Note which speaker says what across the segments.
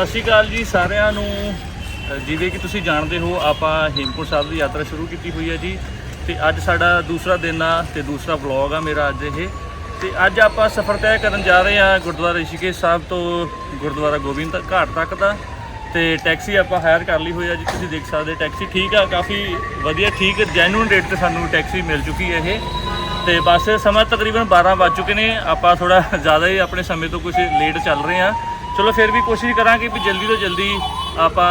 Speaker 1: ਸਤਿ ਸ਼੍ਰੀ ਅਕਾਲ ਜੀ ਸਾਰਿਆਂ ਨੂੰ। ਜਿਵੇਂ ਕਿ ਤੁਸੀਂ ਜਾਣਦੇ ਹੋ, ਆਪਾਂ ਹੇਮਕੁੰਟ ਸਾਹਿਬ ਦੀ ਯਾਤਰਾ ਸ਼ੁਰੂ ਕੀਤੀ ਹੋਈ ਹੈ ਜੀ। ਤੇ ਅੱਜ ਸਾਡਾ ਦੂਸਰਾ ਦਿਨ ਆ ਤੇ ਦੂਸਰਾ ਵਲੌਗ ਆ ਮੇਰਾ ਅੱਜ ਇਹ। ਤੇ ਅੱਜ ਆਪਾਂ ਸਫ਼ਰ ਤੈਅ ਕਰਨ ਜਾ ਰਹੇ ਆ ਗੁਰਦੁਆਰਾ ਰਿਸ਼ੀਕੇਸ਼ ਸਾਹਿਬ ਤੋਂ ਗੁਰਦੁਆਰਾ ਗੋਬਿੰਦ ਘਾਟ ਤੱਕ ਦਾ। ਤੇ ਟੈਕਸੀ ਆਪਾਂ ਹਾਇਰ ਕਰ ਲਈ ਹੋਈ ਆ ਜੀ, ਤੁਸੀਂ ਦੇਖ ਸਕਦੇ ਟੈਕਸੀ ਠੀਕ ਆ, ਕਾਫੀ ਵਧੀਆ, ਠੀਕ ਜੈਨੂਇਨ ਰੇਟ ਤੇ ਸਾਨੂੰ ਟੈਕਸੀ ਮਿਲ ਚੁੱਕੀ ਹੈ ਇਹ। ਤੇ ਬਸ ਸਮਾਂ ਤਕਰੀਬਨ 12 ਵੱਜ ਚੁੱਕੇ ਨੇ, ਆਪਾਂ ਥੋੜਾ ਜ਼ਿਆਦਾ ਹੀ ਆਪਣੇ ਸਮੇਂ ਤੋਂ ਕੁਝ ਲੇਟ ਚੱਲ ਰਹੇ ਆ ਚਲੋ ਫਿਰ ਵੀ ਕੋਸ਼ਿਸ਼ ਕਰਾਂਗੇ ਵੀ ਜਲਦੀ ਤੋਂ ਜਲਦੀ ਆਪਾਂ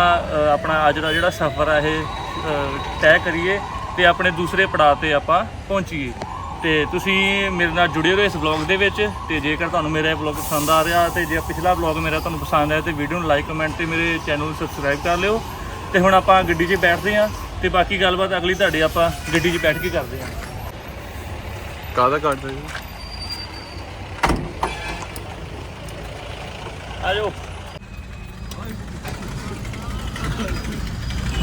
Speaker 1: ਆਪਣਾ ਅੱਜ ਦਾ ਜਿਹੜਾ ਸਫ਼ਰ ਆ ਇਹ ਤੈਅ ਕਰੀਏ ਤੇ ਆਪਣੇ ਦੂਸਰੇ ਪੜਾਅ ਤੇ ਆਪਾਂ ਪਹੁੰਚੀਏ। ਤੇ ਤੁਸੀਂ ਮੇਰੇ ਨਾਲ ਜੁੜੇ ਰਹੋ ਇਸ ਵਲੌਗ ਦੇ ਵਿੱਚ ਤੇ ਜੇਕਰ ਤੁਹਾਨੂੰ ਮੇਰਾ ਇਹ ਵਲੌਗ ਪਸੰਦ ਆ ਰਿਹਾ ਤੇ ਜੇ ਪਿਛਲਾ ਵਲੌਗ ਮੇਰਾ ਤੁਹਾਨੂੰ ਪਸੰਦ ਆਇਆ ਤੇ ਵੀਡੀਓ ਨੂੰ ਲਾਈਕ ਕਮੈਂਟ ਤੇ ਮੇਰੇ ਚੈਨਲ ਨੂੰ ਸਬਸਕ੍ਰਾਈਬ ਕਰ ਲਿਓ। ਤੇ ਹੁਣ ਆਪਾਂ ਗੱਡੀ 'ਚ ਬੈਠਦੇ ਹਾਂ ਤੇ ਬਾਕੀ ਗੱਲਬਾਤ ਅਗਲੀ ਤੁਹਾਡੇ ਆਪਾਂ ਗੱਡੀ 'ਚ ਬੈਠ ਕੇ ਕਰਦੇ ਹਾਂ।
Speaker 2: ਕਾਹਦਾ ਕੱਟ ਰਹੇ
Speaker 1: ਆਜੋ।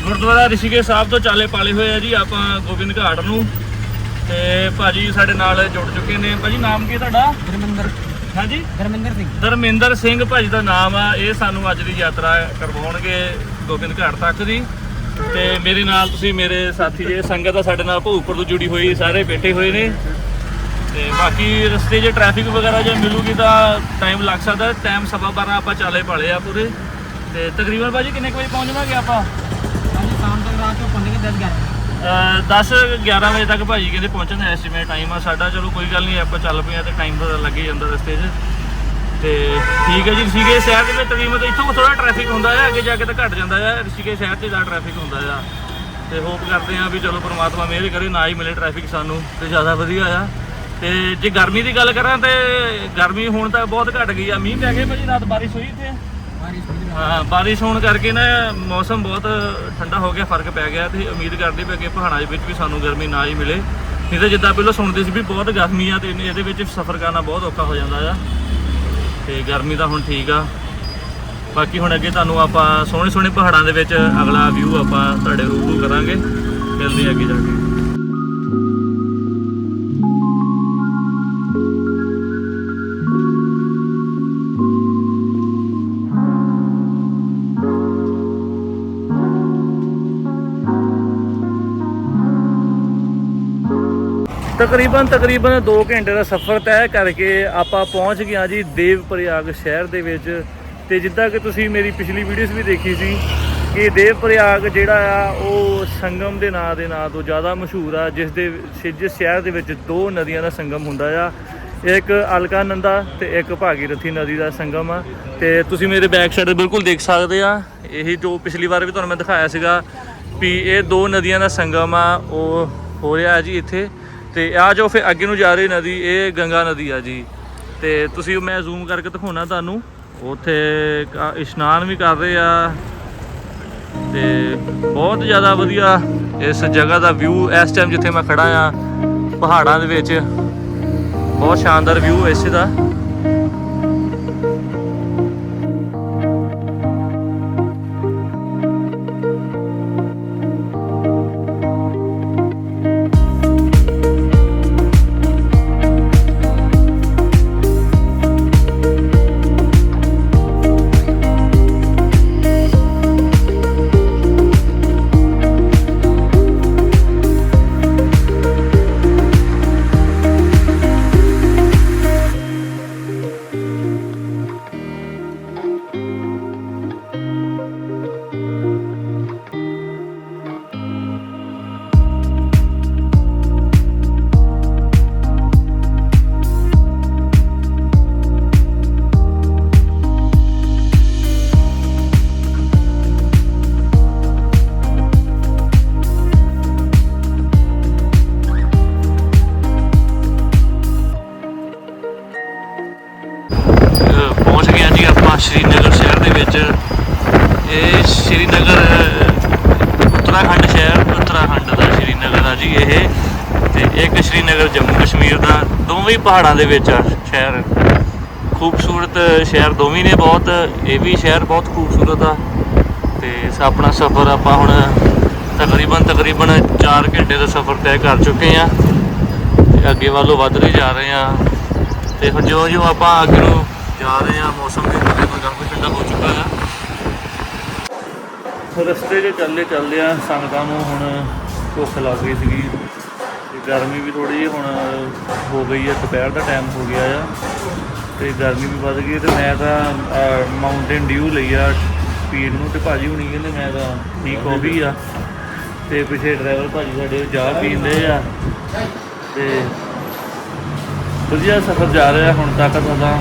Speaker 1: ਗੁਰਦੁਆਰਾ ਰਿਸ਼ੀਕੇਸ਼ ਸਾਹਿਬ ਤੋਂ ਚਾਲੇ ਪਾਲੇ ਹੋਏ ਆ ਜੀ ਆਪਾਂ ਗੋਬਿੰਦ ਘਾਟ ਨੂੰ। ਤੇ ਭਾਜੀ ਸਾਡੇ ਨਾਲ ਜੁੜ ਚੁੱਕੇ ਨੇ। ਭਾਜੀ ਨਾਮ ਕੀ ਤੁਹਾਡਾ?
Speaker 3: ਧਰਮਿੰਦਰ।
Speaker 1: ਹਾਂਜੀ?
Speaker 3: ਧਰਮਿੰਦਰ ਸਿੰਘ।
Speaker 1: ਧਰਮਿੰਦਰ ਸਿੰਘ ਭਾਜੀ ਦਾ ਨਾਮ ਆ। ਇਹ ਸਾਨੂੰ ਅੱਜ ਦੀ ਯਾਤਰਾ ਕਰਵਾਉਣਗੇ ਗੋਬਿੰਦ ਘਾਟ ਤੱਕ ਦੀ। ਤੇ ਮੇਰੇ ਨਾਲ ਤੁਸੀਂ ਮੇਰੇ ਸਾਥੀ ਜੇ ਸੰਗਤ ਆ ਸਾਡੇ ਨਾਲ ਭੂਪੁਰ ਤੋਂ ਜੁੜੀ ਹੋਈ ਸਾਰੇ ਬੈਠੇ ਹੋਏ ਨੇ। ਤੇ ਬਾਕੀ ਰਸਤੇ 'ਚ ਟ੍ਰੈਫਿਕ ਵਗੈਰਾ ਜੇ ਮਿਲੂਗੀ ਤਾਂ ਟਾਈਮ ਲੱਗ ਸਕਦਾ ਟਾਈਮ ਸਵਾ 12 ਆਪਾਂ ਚਾਲੇ ਪਾਲੇ ਆ ਪੂਰੇ। ਤੇ ਤਕਰੀਬਨ ਭਾਜੀ ਕਿੰਨੇ ਕੁ ਵਜੇ ਪਹੁੰਚ ਜਾਵਾਂਗੇ ਆਪਾਂ?
Speaker 3: ਅੱਜ ਸ਼ਾਮ ਤੱਕ ਰਾਤ ਨੂੰ ਪਹੁੰਚेंगे 10 11
Speaker 1: ਅਹ 10 11 ਵਜੇ ਤੱਕ ਭਾਜੀ ਕਹਿੰਦੇ ਪਹੁੰਚਣ ਦਾ ਐਸਟੀਮੇਟ ਟਾਈਮ ਆ ਸਾਡਾ। ਚਲੋ ਕੋਈ ਗੱਲ ਨਹੀਂ ਆਪਾਂ ਚੱਲ ਪਏ ਆ ਤੇ ਟਾਈਮ ਤਾਂ ਲੱਗ ਹੀ ਜਾਂਦਾ ਰਸਤੇ 'ਚ। ਤੇ ਠੀਕ ਹੈ ਜੀ ਰਿਸ਼ੀਕੇਸ਼ ਸ਼ਹਿਰ ਦੇ ਵਿੱਚ ਤਕਰੀਬਨ ਇੱਥੋਂ ਥੋੜਾ ਟ੍ਰੈਫਿਕ ਹੁੰਦਾ ਹੈ ਅੱਗੇ ਜਾ ਕੇ ਤਾਂ ਘਟ ਜਾਂਦਾ ਹੈ ਰਿਸ਼ੀਕੇਸ਼ ਸ਼ਹਿਰ 'ਚ ਜ਼ਿਆਦਾ ਟ੍ਰੈਫਿਕ ਹੁੰਦਾ ਆ। ਤੇ ਹੋਪ ਕਰਦੇ ਆ ਵੀ ਚਲੋ ਪ੍ਰਮਾਤਮਾ ਮਿਹਰ ਕਰੇ ਨਾ ਹੀ ਮਿਲੇ ਟ੍ਰੈਫਿਕ ਸਾਨੂੰ ਤੇ ਜ਼ਿਆਦਾ ਵਧੀਆ ਆ। ਤੇ ਜੇ ਗਰਮੀ ਦੀ ਗੱਲ ਕਰਾਂ ਤੇ ਗਰਮੀ ਹੁਣ ਤਾਂ ਬਹੁਤ ਘਟ ਗਈ ਆ। ਮੀਂਹ ਪੈ ਗਏ ਭਾਜੀ ਰਾਤ ਬਾਰਿਸ਼ ਹੋਈ ਇੱਥੇ। ਹਾਂ ਬਾਰਿਸ਼ ਹੋਣ ਕਰਕੇ ਨਾ ਮੌਸਮ ਬਹੁਤ ਠੰਡਾ ਹੋ ਗਿਆ ਫ਼ਰਕ ਪੈ ਗਿਆ ਤੇ ਉਮੀਦ ਕਰਦੇ ਪਏ ਕਿ ਪਹਾੜਾਂ ਦੇ ਵਿੱਚ ਵੀ ਸਾਨੂੰ ਗਰਮੀ ਨਾ ਹੀ ਮਿਲੇ। ਨਹੀਂ ਤਾਂ ਜਿੱਦਾਂ ਪਹਿਲਾਂ ਸੁਣਦੇ ਸੀ ਵੀ ਬਹੁਤ ਗਰਮੀ ਆ ਤੇ ਇਹਦੇ ਵਿੱਚ ਸਫ਼ਰ ਕਰਨਾ ਬਹੁਤ ਔਖਾ ਹੋ ਜਾਂਦਾ ਆ। ਤੇ ਗਰਮੀ ਤਾਂ ਹੁਣ ਠੀਕ ਆ। ਬਾਕੀ ਹੁਣ ਅੱਗੇ ਤੁਹਾਨੂੰ ਆਪਾਂ ਸੋਹਣੇ ਸੋਹਣੇ ਪਹਾੜਾਂ ਦੇ ਵਿੱਚ ਅਗਲਾ ਵਿਊ ਆਪਾਂ ਤੁਹਾਡੇ ਰੂਬਰੂ ਕਰਾਂਗੇ। ਮਿਲਦੇ ਅੱਗੇ ਜਾ ਕੇ। ਤਕਰੀਬਨ ਤਕਰੀਬਨ 2 ਘੰਟੇ ਦਾ ਸਫ਼ਰ ਤੈਅ ਕਰਕੇ ਆਪਾਂ ਪਹੁੰਚ ਗਏ ਹਾਂ ਜੀ ਦੇਵ ਪ੍ਰਯਾਗ ਸ਼ਹਿਰ ਦੇ ਵਿੱਚ। ਤੇ ਜਿੱਦਾਂ ਕਿ ਤੁਸੀਂ ਮੇਰੀ ਪਿਛਲੀ ਵੀਡੀਓਜ਼ ਵੀ ਦੇਖੀ ਸੀ ਕਿ ਦੇਵ ਪ੍ਰਯਾਗ ਜਿਹੜਾ ਆ, ਉਹ ਸੰਗਮ ਦੇ ਨਾਂ ਦੇ ਨਾਂ ਤੋਂ ਜ਼ਿਆਦਾ ਮਸ਼ਹੂਰ ਆ, ਜਿਸ ਦੇ ਜਿਸ ਸ਼ਹਿਰ ਦੇ ਵਿੱਚ ਦੋ ਨਦੀਆਂ ਦਾ ਸੰਗਮ ਹੁੰਦਾ ਆ। ਇੱਕ ਅਲਕਾਨੰਦਾ ਤੇ ਇੱਕ ਭਾਗੀਰਥੀ ਨਦੀ ਦਾ ਸੰਗਮ ਆ। ਤੇ ਤੁਸੀਂ ਮੇਰੇ ਬੈਕ ਸਾਈਡ ਬਿਲਕੁਲ ਦੇਖ ਸਕਦੇ ਆ। ਇਹ ਜੋ ਪਿਛਲੀ ਵਾਰ ਵੀ ਤੁਹਾਨੂੰ ਮੈਂ ਦਿਖਾਇਆ ਸੀਗਾ ਵੀ ਇਹ ਦੋ ਨਦੀਆਂ ਦਾ ਸੰਗਮ ਆ, ਉਹ ਹੋ ਰਿਹਾ ਜੀ ਇੱਥੇ। ਤੇ ਆ ਜੋ ਫਿਰ ਅੱਗੇ ਨੂੰ ਜਾ ਰਹੀ ਨਦੀ, ਇਹ ਗੰਗਾ ਨਦੀ ਆ ਜੀ। ਤੇ ਤੁਸੀਂ ਮੈਂ ਜ਼ੂਮ ਕਰਕੇ ਦਿਖਾਉਣਾ ਤੁਹਾਨੂੰ। ਉੱਥੇ ਇਸ਼ਨਾਨ ਵੀ ਕਰ ਰਹੇ ਆ। ਤੇ ਬਹੁਤ ਜ਼ਿਆਦਾ ਵਧੀਆ ਇਸ ਜਗ੍ਹਾ ਦਾ ਵਿਊ ਇਸ ਟਾਈਮ ਜਿੱਥੇ ਮੈਂ ਖੜਾ ਆ, ਪਹਾੜਾਂ ਦੇ ਵਿੱਚ। ਬਹੁਤ ਸ਼ਾਨਦਾਰ ਵਿਊ ਇਸ ਦਾ। ਦੋਵੇਂ ਹੀ ਪਹਾੜਾਂ ਦੇ ਵਿੱਚ ਆ, ਸ਼ਹਿਰ। ਖੂਬਸੂਰਤ ਸ਼ਹਿਰ ਦੋਵੇਂ ਨੇ ਬਹੁਤ, ਇਹ ਵੀ ਸ਼ਹਿਰ ਬਹੁਤ ਖੂਬਸੂਰਤ ਆ। ਤੇ ਆਪਣਾ ਸਫ਼ਰ ਆਪਾਂ ਹੁਣ ਤਕਰੀਬਨ ਤਕਰੀਬਨ 4 ਘੰਟੇ ਦਾ ਸਫ਼ਰ ਤੈਅ ਕਰ ਚੁੱਕੇ ਆ। ਤੇ ਅੱਗੇ ਵੱਲੋਂ ਵੱਧ ਰਹੇ ਜਾ ਰਹੇ ਆ। ਤੇ ਹੁਣ ਜਿਉਂ ਜਿਉਂ ਆਪਾਂ ਅੱਗੇ ਨੂੰ ਜਾ ਰਹੇ ਆ, ਮੌਸਮ ਵੀ ਕਾਫੀ ਠੰਡਾ ਹੋ ਚੁੱਕਾ ਆ। ਰਸਤੇ 'ਚ ਚੱਲਦੇ ਚੱਲਦੇ ਆ ਸੰਗਤਾਂ ਨੂੰ ਹੁਣ ਭੁੱਖ ਲੱਗ ਗਈ ਸੀਗੀ। ਗਰਮੀ ਵੀ ਥੋੜੀ ਜਿਹੀ ਹੁਣ ਹੋ ਗਈ ਹੈ, ਦੁਪਹਿਰ ਦਾ ਟਾਈਮ ਹੋ ਗਿਆ ਆ ਤੇ ਗਰਮੀ ਵੀ ਵੱਧ ਗਈ ਹੈ ਤੇ ਮੈਂ ਤਾਂ ਮਾਊਂਟੇਨ ਡਿਊ ਲਈ ਆ ਪੀਣ ਨੂੰ ਤੇ ਭਾਜੀ ਹੁਣੀ ਕਹਿੰਦੇ ਮੈਂ ਤਾਂ ਠੀਕ ਗਈ ਆ ਤੇ ਪਿੱਛੇ ਡਰਾਈਵਰ ਭਾਜੀ ਸਾਡੇ ਉਹ ਚਾਹ ਪੀਂਦੇ ਆ ਤੇ ਵਧੀਆ ਸਫ਼ਰ ਜਾ ਰਿਹਾ ਹੁਣ ਤੱਕ ਸਾਡਾ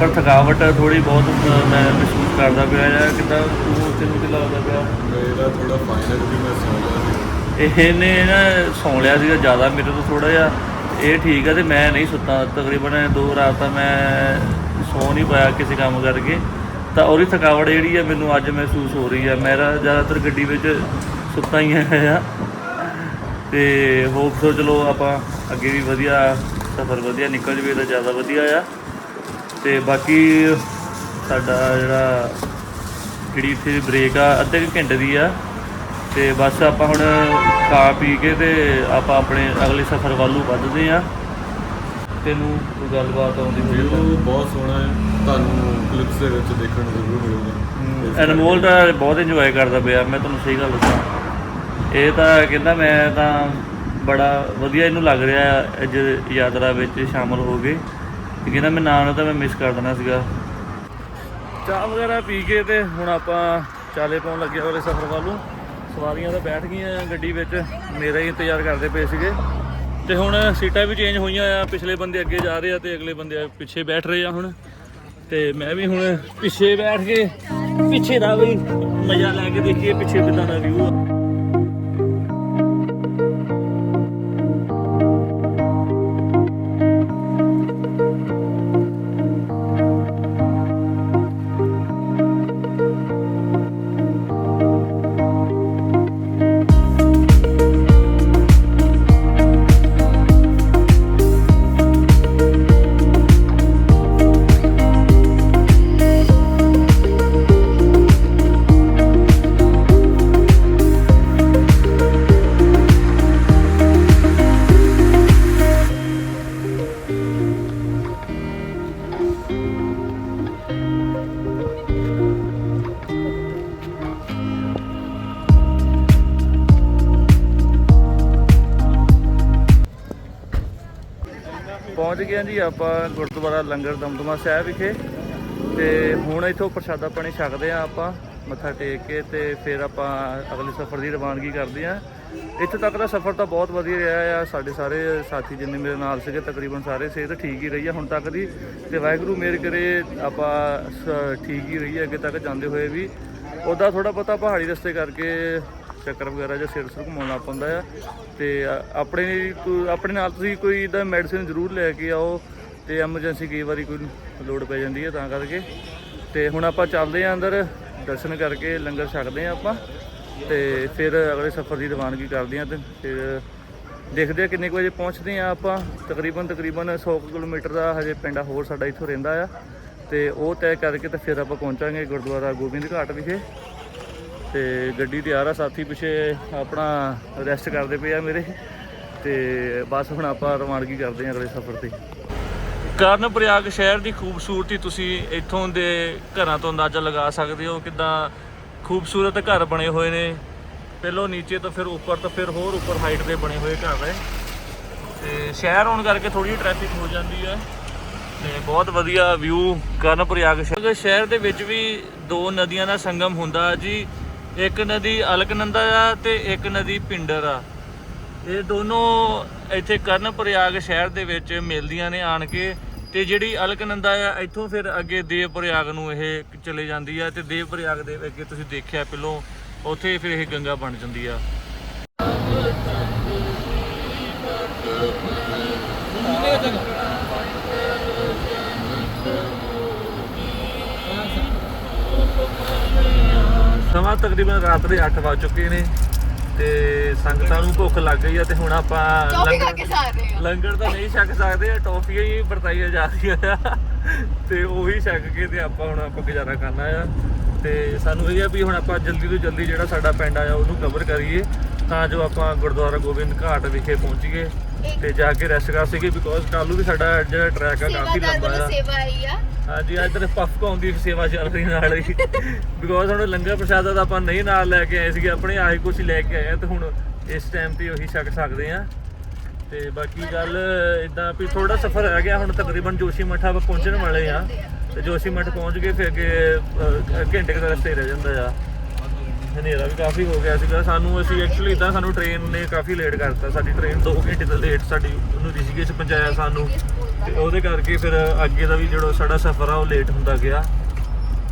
Speaker 1: ਪਰ ਥਕਾਵਟ ਥੋੜੀ ਬਹੁਤ ਮੈਂ ਮਹਿਸੂਸ ਕਰਦਾ ਪਿਆ ਆ, ਕਿਦਾਂ ਤੂੰ ਤੈਨੂੰ ਕੀ ਲੱਗਦਾ ਪਿਆ?
Speaker 2: ਮੇਰਾ ਥੋੜਾ ਫਾਈਨਲ ਵੀ ਮੈਂ ਸੌ ਗਿਆ
Speaker 1: ਇਹਨੇ ਨਾ ਸੌਂ ਲਿਆ ਸੀਗਾ ਜ਼ਿਆਦਾ ਮੇਰੇ ਤੋਂ ਥੋੜਾ ਜਿਹਾ। ਇਹ ਠੀਕ ਆ ਤੇ ਮੈਂ ਨਹੀਂ ਸੁੱਤਾ ਤਕਰੀਬਨ ਦੋ ਰਾਤਾਂ ਮੈਂ ਸੌ ਨਹੀਂ ਪਾਇਆ ਕਿਸੇ ਕੰਮ ਕਰਕੇ। ਤਾਂ ਉਹਦੀ ਥਕਾਵਟ ਜਿਹੜੀ ਆ ਮੈਨੂੰ ਅੱਜ ਮਹਿਸੂਸ ਹੋ ਰਹੀ ਆ। ਮੇਰਾ ਜ਼ਿਆਦਾਤਰ ਗੱਡੀ ਵਿੱਚ ਸੁੱਤਾ ਹੀ ਹੈ ਤੇ ਹੋਪ ਸੋ ਚਲੋ ਆਪਾਂ ਅੱਗੇ ਵੀ ਵਧੀਆ ਸਫ਼ਰ ਵਧੀਆ ਨਿਕਲ ਜਵੇ ਤਾਂ ਜ਼ਿਆਦਾ ਵਧੀਆ ਆ। ਤੇ ਬਾਕੀ ਸਾਡਾ ਜਿਹੜਾ ਜਿਹੜੀ ਇੱਥੇ ਬ੍ਰੇਕ ਆ, ਅੱਧੇ ਕੁ ਘੰਟੇ ਦੀ ਆ। ਤੇ ਬਸ ਆਪਾਂ ਹੁਣ ਖਾ ਪੀ ਕੇ ਤੇ ਆਪਾਂ ਆਪਣੇ ਅਗਲੇ ਸਫ਼ਰ ਵੱਲ ਨੂੰ ਵੱਧਦੇ ਆ ਤੈਨੂੰ ਕੋਈ ਗੱਲਬਾਤ ਆਉਂਦੀ ਹੋਈ ਤਾਂ
Speaker 2: ਬਹੁਤ ਸੋਹਣਾ ਹੈ। ਤੁਹਾਨੂੰ ਕਲਿੱਪਸ ਦੇ ਵਿੱਚ ਦੇਖਣ ਨੂੰ ਜ਼ਰੂਰ ਮਿਲੂਗਾ।
Speaker 1: ਅਨਮੋਲ ਤਾਂ ਬਹੁਤ ਇੰਜੋਏ ਕਰਦਾ ਪਿਆ ਮੈਂ ਤੁਹਾਨੂੰ ਸਹੀ ਗੱਲ ਦੱਸਾਂ। ਇਹ ਤਾਂ ਕਹਿੰਦਾ ਮੈਂ ਤਾਂ ਬੜਾ ਵਧੀਆ ਇਹਨੂੰ ਲੱਗ ਰਿਹਾ ਅੱਜ ਯਾਤਰਾ ਵਿੱਚ ਸ਼ਾਮਲ ਹੋ ਗਏ ਕਹਿੰਦਾ ਮੈਂ ਨਾਲ ਤਾਂ ਮੈਂ ਮਿਸ ਕਰ ਦੇਣਾ ਸੀਗਾ। ਚਾਹ ਵਗੈਰਾ ਪੀ ਕੇ ਤੇ ਹੁਣ ਆਪਾਂ ਚਾਲੇ ਪਾਉਣ ਲੱਗੇ ਅਗਲੇ ਸਫ਼ਰ ਵੱਲ ਨੂੰ। ਸਵਾਰੀਆਂ ਤਾਂ ਬੈਠ ਗਈਆਂ ਗੱਡੀ ਵਿੱਚ, ਮੇਰਾ ਹੀ ਇੰਤਜ਼ਾਰ ਕਰਦੇ ਪਏ ਸੀਗੇ। ਤੇ ਹੁਣ ਸੀਟਾਂ ਵੀ ਚੇਂਜ ਹੋਈਆਂ ਆ, ਪਿਛਲੇ ਬੰਦੇ ਅੱਗੇ ਜਾ ਰਹੇ ਆ ਤੇ ਅਗਲੇ ਬੰਦੇ ਪਿੱਛੇ ਬੈਠ ਰਹੇ ਆ ਹੁਣ। ਤੇ ਮੈਂ ਵੀ ਹੁਣ ਪਿੱਛੇ ਬੈਠ ਕੇ, ਪਿੱਛੇ ਦਾ ਵੀ ਮਜ਼ਾ ਲੈ ਕੇ ਦੇਖੀਏ ਪਿੱਛੇ ਕਿੱਦਾਂ ਦਾ ਵਿਊ ਆ। ਪਹੁੰਚ ਗਏ ਹਾਂ ਜੀ ਆਪਾਂ ਗੁਰਦੁਆਰਾ ਲੰਗਰ ਦਮਦਮਾ ਸਾਹਿਬ ਵਿਖੇ ਤੇ ਹੁਣ ਇੱਥੋਂ ਪ੍ਰਸ਼ਾਦਾ ਪਾਣੀ ਛਕਦੇ ਆ ਆਪਾਂ, ਮੱਥਾ ਟੇਕ ਕੇ ਤੇ ਫਿਰ ਆਪਾਂ ਅਗਲੇ ਸਫ਼ਰ ਦੀ ਰਵਾਨਗੀ ਕਰਦੇ ਆ ਇੱਥੇ ਤੱਕ ਦਾ ਸਫ਼ਰ ਤਾਂ ਬਹੁਤ ਵਧੀਆ ਰਿਹਾ ਆ, ਸਾਡੇ ਸਾਰੇ ਸਾਥੀ ਜਿੰਨੇ ਮੇਰੇ ਨਾਲ ਸੀਗੇ ਤਕਰੀਬਨ ਸਾਰੇ, ਸਿਹਤ ਠੀਕ ਹੀ ਰਹੀ ਆ ਹੁਣ ਤੱਕ ਦੀ ਤੇ ਵਾਹਿਗੁਰੂ ਮੇਰ ਕਰੇ ਆਪਾਂ ਸ- ਠੀਕ ਹੀ ਰਹੀ ਆ ਅੱਗੇ ਤੱਕ ਜਾਂਦੇ ਹੋਏ ਵੀ। ਉਹਦਾ ਥੋੜਾ ਪਤਾ ਪਹਾੜੀ ਰਸਤੇ ਕਰਕੇ ਚੱਕਰ ਵਗੈਰਾ ਜਾਂ ਸਿਰ ਸੁਰ ਘੁਮਾਉਣਾ ਪੈਂਦਾ ਆ। ਤੇ ਆਪਣੇ ਆਪਣੇ ਨਾਲ ਤੁਸੀਂ ਕੋਈ ਇਦਾਂ ਮੈਡੀਸਿਨ ਜ਼ਰੂਰ ਲੈ ਕੇ ਆਓ ਤੇ ਐਮਰਜੈਂਸੀ ਕਈ ਵਾਰੀ ਕੋਈ ਲੋੜ ਪੈ ਜਾਂਦੀ ਹੈ ਤਾਂ ਕਰਕੇ। ਤੇ ਹੁਣ ਆਪਾਂ ਚੱਲਦੇ ਆਂ ਅੰਦਰ, ਦਰਸ਼ਨ ਕਰਕੇ ਲੰਗਰ ਛਕਦੇ ਆਂ ਆਪਾਂ। ਤੇ ਫਿਰ ਅਗਲੇ ਸਫ਼ਰ ਦੀ ਰਵਾਨਗੀ ਕਰਦੇ ਆਂ ਤੇ ਫਿਰ ਦੇਖਦੇ ਆ ਕਿੰਨੇ ਕੁ ਵਜੇ ਪਹੁੰਚਦੇ ਆ ਆਪਾਂ। ਤਕਰੀਬਨ ਤਕਰੀਬਨ 100 ਕੁ ਕਿਲੋਮੀਟਰ ਦਾ ਹਜੇ ਪਿੰਡ ਹੋਰ ਸਾਡਾ ਇੱਥੋਂ ਰਹਿੰਦਾ ਆ। ਤੇ ਉਹ ਤੈਅ ਕਰਕੇ ਤਾਂ ਫਿਰ ਆਪਾਂ ਪਹੁੰਚਾਂਗੇ ਗੁਰਦੁਆਰਾ ਗੋਬਿੰਦ ਘਾਟ ਵਿਖੇ। ਤੇ ਗੱਡੀ ਤਿਆਰ ਆ ਸਾਥੀ ਪਿੱਛੇ, ਆਪਣਾ ਰੈਸਟ ਕਰਦੇ ਪਏ ਆ ਮੇਰੇ। ਤੇ ਬਸ ਹੁਣ ਆਪਾਂ ਰਵਾਨਗੀ ਕਰਦੇ ਆ ਅਗਲੇ ਸਫ਼ਰ ਤੇ। ਕਰਨ ਪ੍ਰਯਾਗ ਸ਼ਹਿਰ ਦੀ ਖੂਬਸੂਰਤੀ ਤੁਸੀਂ ਇੱਥੋਂ ਦੇ ਘਰਾਂ ਤੋਂ ਅੰਦਾਜ਼ਾ ਲਗਾ ਸਕਦੇ ਹੋ ਕਿਦਾਂ ਖੂਬਸੂਰਤ ਘਰ ਬਣੇ ਹੋਏ ਨੇ। ਪਹਿਲੋਂ ਨੀਚੇ ਤੋਂ ਫਿਰ ਉੱਪਰ ਤੋਂ ਫਿਰ ਹੋਰ ਉੱਪਰ ਹਾਈਟ ਦੇ ਬਣੇ ਹੋਏ ਘਰ ਹੈ ਤੇ ਸ਼ਹਿਰ ਹੋਣ ਕਰਕੇ ਥੋੜੀ ਟ੍ਰੈਫਿਕ ਹੋ ਜਾਂਦੀ ਹੈ। ਤੇ ਬਹੁਤ ਵਧੀਆ ਵਿਊ ਕਰਨ ਪ੍ਰਯਾਗ ਸ਼ਹਿਰ ਦੇ ਵਿੱਚ ਵੀ ਦੋ ਨਦੀਆਂ ਦਾ ਸੰਗਮ ਹੁੰਦਾ ਜੀ। ਇੱਕ ਨਦੀ ਅਲਕਨੰਦਾ ਆ ਤੇ ਇੱਕ ਨਦੀ ਪਿੰਡਰ ਆ। ਇਹ ਦੋਨੋਂ ਇੱਥੇ ਕਰਨ ਪ੍ਰਯਾਗ ਸ਼ਹਿਰ ਦੇ ਵਿੱਚ ਮਿਲਦੀਆਂ ਨੇ ਆਣ ਕੇ ਤੇ ਜਿਹੜੀ ਅਲਕਨੰਦਾ ਆ, ਇੱਥੋਂ ਫਿਰ ਅੱਗੇ ਦੇਵ ਪ੍ਰਯਾਗ ਨੂੰ ਇਹ ਚਲੇ ਜਾਂਦੀ ਆ ਤੇ ਦੇਵ ਪ੍ਰਯਾਗ ਦੇ ਅੱਗੇ ਤੁਸੀਂ ਦੇਖਿਆ ਪਹਿਲੋਂ ਉੱਥੇ ਫਿਰ ਇਹ ਗੰਗਾ ਬਣ ਜਾਂਦੀ ਆ। ਸਮਾਂ ਤਕਰੀਬਨ ਰਾਤ ਦੇ 8 ਵੱਜ ਚੁੱਕੇ ਨੇ ਤੇ ਸੰਗਤਾਂ ਨੂੰ ਭੁੱਖ ਲੱਗ ਗਈ ਆ ਤੇ ਹੁਣ ਆਪਾਂ
Speaker 4: ਟੌਫੀ ਖਾ
Speaker 1: ਲੰਗਰ
Speaker 4: ਕੇ ਸਕਦੇ ਆ।
Speaker 1: ਲੰਗਰ ਤਾਂ ਨਹੀਂ ਛਕ ਸਕਦੇ ਆ ਟੌਫੀਆਂ ਹੀ ਵਰਤਾਈਆਂ ਜਾ ਰਹੀਆਂ ਆ। ਤੇ ਉਹੀ ਛਕ ਕੇ ਤੇ ਆਪਾਂ ਹੁਣ ਆਪਾਂ ਗੁਜ਼ਾਰਾ ਕਰਨਾ ਆ। ਤੇ ਸਾਨੂੰ ਇਹ ਆ ਵੀ ਹੁਣ ਆਪਾਂ ਜਲਦੀ ਤੋਂ ਜਲਦੀ ਜਿਹੜਾ ਸਾਡਾ ਪਿੰਡ ਆ ਉਹਨੂੰ ਕਵਰ ਕਰੀਏ। ਤਾਂ ਜੋ ਆਪਾਂ ਗੁਰਦੁਆਰਾ ਗੋਬਿੰਦ ਘਾਟ ਵਿਖੇ ਪਹੁੰਚੀਏ ਤੇ ਜਾ ਕੇ ਰੈਸਟ ਕਰ ਸੀਗੇ ਬਿਕੋਜ਼ ਕੱਲ੍ਹ ਵੀ ਸਾਡਾ ਜਿਹੜਾ ਟਰੈਕ ਆ ਕਾਫੀ ਲੰਬਾ ਆ।
Speaker 4: ਸੇਵਾ ਆਈ ਆ।
Speaker 1: ਹਾਂਜੀ ਅੱਜ ਤੇ ਪਫ ਕੌਣ ਦੀ ਸੇਵਾ ਚੱਲ ਰਹੀ ਨਾਲ ਹੀ। ਬਿਕੋਜ਼ ਹੁਣ ਲੰਗਰ ਪ੍ਰਸ਼ਾਦਾ ਤਾਂ ਆਪਾਂ ਨਹੀਂ ਨਾਲ ਲੈ ਕੇ ਆਏ ਸੀਗੇ ਆਪਣੇ ਆਹੀ ਕੁਝ ਲੈ ਕੇ ਆਏ ਆ ਤੇ ਹੁਣ ਇਸ ਟਾਈਮ ਤੇ ਉਹੀ ਛਕ ਸਕਦੇ ਆ। ਤੇ ਬਾਕੀ ਗੱਲ ਇਦਾਂ ਵੀ ਥੋੜਾ ਸਫ਼ਰ ਰਹਿ ਗਿਆ ਹੁਣ ਤਕਰੀਬਨ ਜੋਸ਼ੀ ਮੱਠ ਪਹੁੰਚਣ ਵਾਲੇ ਆ। ਤੇ ਜੋਸ਼ੀ ਮੱਠ ਪਹੁੰਚ ਕੇ ਫਿਰ ਅੱਗੇ ਘੰਟੇ ਦਾ ਰਸਤੇ ਰਹਿ ਜਾਂਦਾ ਆ। ਹਨੇਰਾ ਵੀ ਕਾਫੀ ਹੋ ਗਿਆ ਸੀਗਾ। ਸਾਨੂੰ ਅਸੀਂ ਐਕਚੁਅਲੀ ਇਦਾਂ ਸਾਨੂੰ ਟ੍ਰੇਨ ਨੇ ਕਾਫੀ ਲੇਟ ਕਰਤਾ। ਸਾਡੀ ਟ੍ਰੇਨ 2 ਘੰਟੇ ਦਾ ਲੇਟ ਸਾਡੀ, ਉਹਨੂੰ ਰਿਸ਼ੀਕੇਸ਼ ਪਹੁੰਚਾਇਆ ਸਾਨੂੰ। ਤੇ ਉਹਦੇ ਕਰਕੇ ਫਿਰ ਅੱਗੇ ਦਾ ਵੀ ਜਿਹੜਾ ਸਾਡਾ ਸਫ਼ਰ ਆ, ਉਹ ਲੇਟ ਹੁੰਦਾ ਗਿਆ।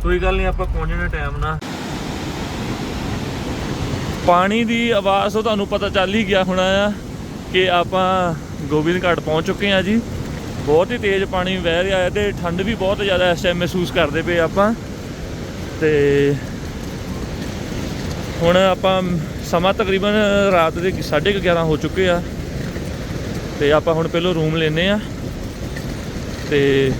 Speaker 1: ਕੋਈ ਗੱਲ ਨਹੀਂ, ਆਪਾਂ ਪਹੁੰਚ ਜਾਣਾ ਟਾਈਮ ਨਾਲ। ਪਾਣੀ ਦੀ ਆਵਾਜ਼ ਤੋਂ ਤੁਹਾਨੂੰ ਪਤਾ ਚੱਲ ਹੀ ਗਿਆ ਹੋਣਾ ਆ ਕਿ ਆਪਾਂ ਗੋਬਿੰਦ ਘਾਟ ਪਹੁੰਚ ਚੁੱਕੇ ਆ ਜੀ। ਬਹੁਤ ਹੀ ਤੇਜ਼ ਪਾਣੀ ਵਹਿ ਰਿਹਾ ਹੈ ਤੇ ਠੰਡ ਵੀ ਬਹੁਤ ਜ਼ਿਆਦਾ ਇਸ ਟਾਈਮ ਮਹਿਸੂਸ ਕਰਦੇ ਪਏ ਆਪਾਂ। ਤੇ ਹੁਣ ਆਪਾਂ ਸਮਾਂ ਤਕਰੀਬਨ ਰਾਤ ਦੇ 11:30 ਹੋ ਚੁੱਕੇ ਆ। ਤੇ ਆਪਾਂ ਹੁਣ ਪਹਿਲਾਂ ਰੂਮ ਲੈਨੇ ਆ। ਤੇ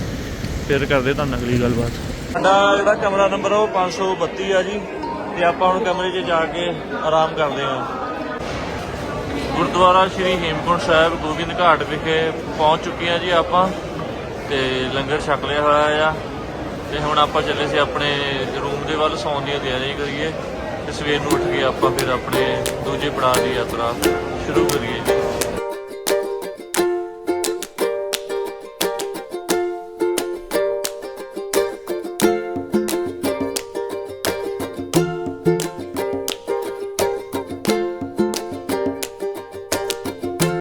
Speaker 1: ਫਿਰ ਕਰਦੇ ਤੁਹਾਨੂੰ ਅਗਲੀ ਗੱਲਬਾਤ। ਸਾਡਾ ਜਿਹੜਾ ਕਮਰਾ ਨੰਬਰ ਉਹ 532 ਆ ਜੀ। ਤੇ ਆਪਾਂ ਹੁਣ ਕਮਰੇ 'ਚ ਜਾ ਕੇ ਆਰਾਮ ਕਰਦੇ ਆ। ਗੁਰਦੁਆਰਾ ਸ਼੍ਰੀ ਹੇਮਕੁੰਟ ਸਾਹਿਬ, ਗੋਬਿੰਦ ਘਾਟ ਵਿਖੇ ਪਹੁੰਚ ਚੁੱਕੇ ਆ ਜੀ ਆਪਾਂ। ਤੇ ਲੰਗਰ ਛਕ ਲਿਆ ਹੋਇਆ ਆ। ਤੇ ਹੁਣ ਆਪਾਂ ਚੱਲੇ ਸੀ ਆਪਣੇ ਰੂਮ ਦੇ ਵੱਲ, ਸੌਣ ਦੀਆਂ ਤਿਆਰੀਆਂ ਕਰੀਏ। ਸਵੇਰ ਨੂੰ ਉੱਠ ਕੇ ਆਪਾਂ ਫਿਰ ਆਪਣੇ ਦੂਜੇ ਪੜਾਅ ਦੀ ਯਾਤਰਾ ਸ਼ੁਰੂ ਕਰੀਏ।